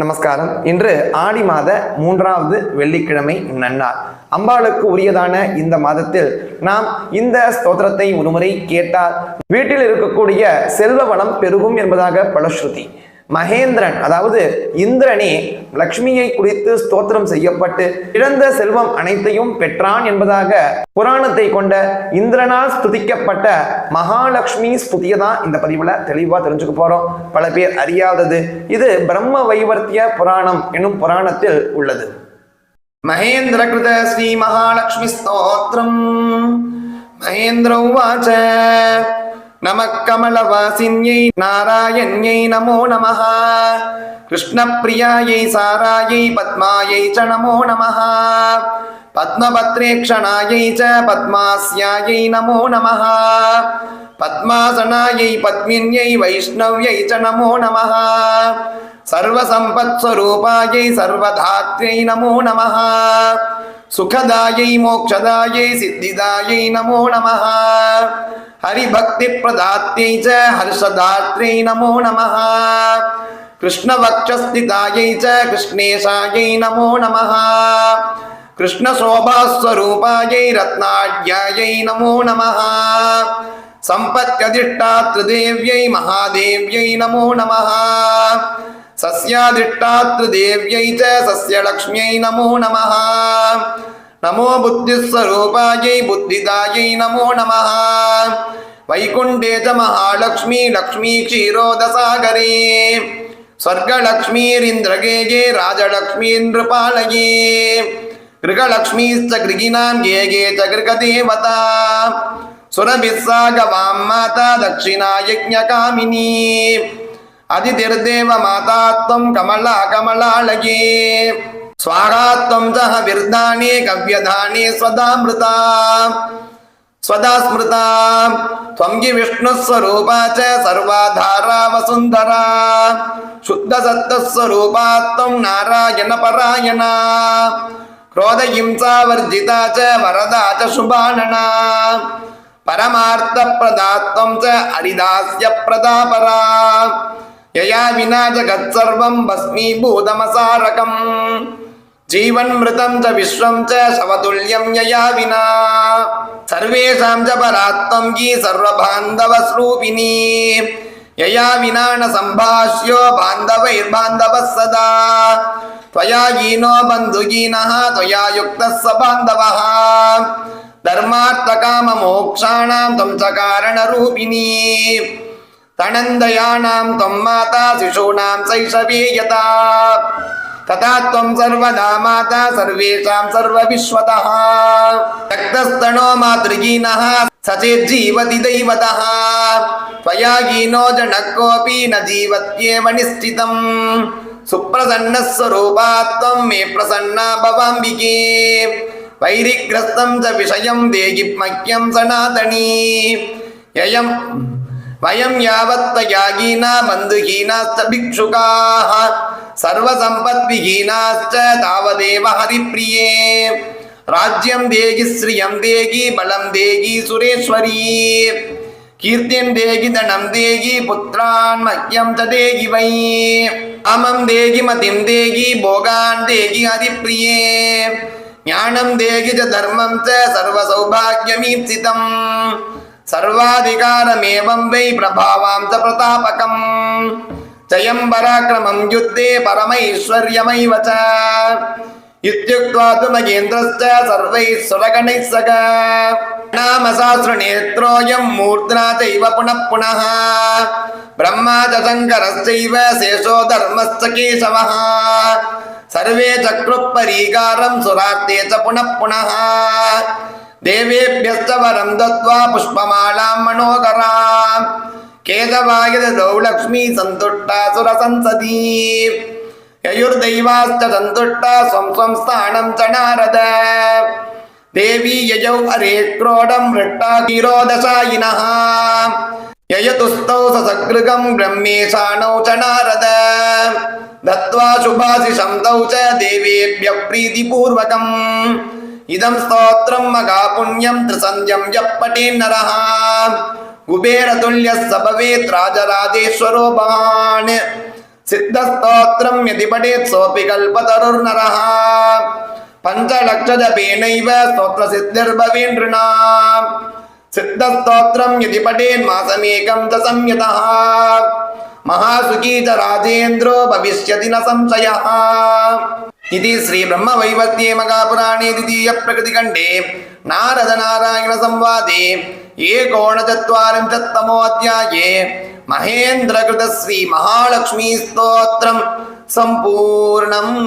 நமஸ்காரம். இன்று ஆடி மாத மூன்றாவது வெள்ளிக்கிழமை நன்னார் அம்பாளுக்கு உரியதான இந்த மாதத்தில் நாம் இந்த ஸ்தோத்திரத்தை ஒருமுறை கேட்டால் வீட்டில் இருக்கக்கூடிய செல்வ வளம் பெருகும் என்பதாக பலஸ்ருதி. மகேந்திரன் அதாவது இந்திரனே லக்ஷ்மியை குறித்து ஸ்தோத்திரம் செய்யப்பட்டு இழந்த செல்வம் அனைத்தையும் பெற்றான் என்பதாக புராணத்தை கொண்ட இந்திரனால் ஸ்துதிக்கப்பட்ட மகாலட்சுமி ஸ்துதியை தான் இந்த பதிவில் தெளிவாக தெரிஞ்சுக்க போறோம். பல பேர் அறியாதது. இது பிரம்ம வைவர்த்திய புராணம் என்னும் புராணத்தில் உள்ளது. மகேந்திர கிருத ஸ்ரீ மகாலட்சுமி ஸ்தோத்திரம். மகேந்திர உவாச்ச. நமக்கமலவாசின்யை நாராயண்யை நமோ நம கிருஷ்ணப்பிரியாயை சாராயை பத்மாயை ச நமோ நம பத்மபத்ரேக்ஷணாயை ச பத்மாஸ்யாயை நமோ நம பத்மாசனாயை பத்மின்யை வைஷ்ணவ்யை ச நமோ நம சர்வசம்பத்ஸ்வரூபாயை சர்வதாத்யை நமோ நம சுகதாயை மோக்ஷதாயை சித்திதாயை நமோ நம नमः हरिभक्तिप्रदात्यै च हर्षदात्र्यै नमो नमः कृष्णवक्षस्थितायै च कृष्णेशायै नमो नमः कृष्णशोभास्वरूपायै रत्नाढ्यायै नमो नमः सम्पत्यधिष्ठातृदेव्यै महादेव्यै नमो नमः सस्याधिष्ठातृदेव्यै च सस्यलक्ष्म्यै नमो नमः नमो बुद्धिस्वरूपायै बुद्धिदायै नमो नमः वैकुण्ठे च महालक्ष्मी लक्ष्मी क्षीरोदसागरे स्वर्गलक्ष्मीरिन्द्रगेये राजलक्ष्मी नृपालये गृहलक्ष्मीश्च गृहिणां गे गे च गृहदेवता सुरभिः सा गवां माता दक्षिणा यज्ञकामिनी अदितिर्देव माता त्वं कमला कमलालये स्वाहा त्वं सह विर्धाने कव्यधाने स्वदामृता स्वदा स्मृता त्वं हि विष्णुस्वरूपा च सर्वाधारा वसुन्धरा शुद्धसत्त्वस्वरूपा त्वं नारायणपरायणा क्रोधहिंसावर्जिता च वरदा च शुभानना परमार्थप्रदा त्वं च हरिदास्यप्रदा परा यया विना जगत्सर्वं भस्मीभूतमसारकम् जीवन्मृतं च विश्वं च शवतुल्यं यया विना सर्वेषां च परात्तं गी सर्वबान्धवस्रूपिणी यया विना न सम्भाष्यो बान्धवैर्बान्धवः सदा त्वया हीनो बन्धुहीनः त्वया युक्तः स बान्धवः धर्मार्थकाममोक्षाणां त्वं च कारणरूपिणी तनन्दयानां त्वं माता शिशूनां शैशवे यथा तथा त्वं सर्वदा माता सर्वेषां सर्वविश्वतः रक्तस्तनो मातृहीनः सचेज्जीवति दैवतः त्वया हीनो जनः कोऽपि न जीवत्येव निश्चितम् सुप्रसन्नस्वरूपा त्वं मे प्रसन्ना भवाम्बिके वैरिग्रस्तं च विषयं देहि मह्यं सनातनी ययम् वयं यावत्त्वयागीना बन्धुहीनाश्च भिक्षुकाः சர்வசம்பத்விஹீனாச்ச தாவதேவ ஹரிப்பிரியே ராஜ்யம் தேகி ஸ்ரீயம் தேகி பலம் தேகி சுரேஸ்வரி கீர்த்தியம் தேகி தனம் தேகி புத்திரான் மக்கியம் த தேகி வை அமம் தேகி மதிம் தேகி போகான் தேகி ஹரிப்பிரியே ஞானம் தேகி ச தர்மம் ச சர்வ சௌபாகியமீப்சிதம் சர்வாதிகாரமேவம் வை பிரபாவாம் ச பிரதாபகம் ஜயம் பராக்கிரமம் யுத்தே பரமைஸ்வர்யமைவச்ச இத்யுக்த்வா து மகேந்திரஸ்ச சர்வை சுரகணை சக நாமசாஸ்திரநேத்ரோயம் மூர்த்னா செய்வ புனః புனः பிரம்மா சங்கரஸ்சைவ சேஷோ தர்மஸ்ச கேசவः சர்வே சக்ருப்பரீகாரம் சுராத்தே ச புனः புனः தேவேபியஸ்த வரம் தத்வா புஷ்பமாலாம் மனோகரா मनोहरां केशवाय ददौ लक्ष्मी सन्तुष्टा सुरसंसदी ययुर्दैवाश्च सन्तुष्टा स्वं स्वं स्थानं च नारद देवी ययौ हरे क्रोडं मृष्टा गिरोदशायिनः ययतुस्तौ ससगृगं ब्रह्मेशानौ च नारद दत्त्वा शुभाशिषं तौ च देवेभ्यः प्रीतिपूर्वकम् इदं स्तोत्रं मगापुण्यं त्रिसन्ध्यं यः पठेन्नरः कुबेरतुल्यः स भवेत् राजराजेश्वरो भवान् सिद्धस्तोत्रं यदि पठेत् सोऽपि कल्पतरुर्नरः पञ्चलक्षजपेनैव स्तोत्रसिद्धिर्भवे नृणाम् सिद्धस्तोत्रं यदि पठेन् मासमेकं च संयतः महासुखी च राजेन्द्रो भविष्यति न संशयः इति श्रीब्रह्मवैवर्त्ये मगापुराणे द्वितीयप्रकृतिखण्डे नारदनारायणसंवादे एकोनचत्वारिंशत्तमोऽध्याये महेन्द्रकृतश्रीमहालक्ष्मीस्तोत्रं सम्पूर्णम्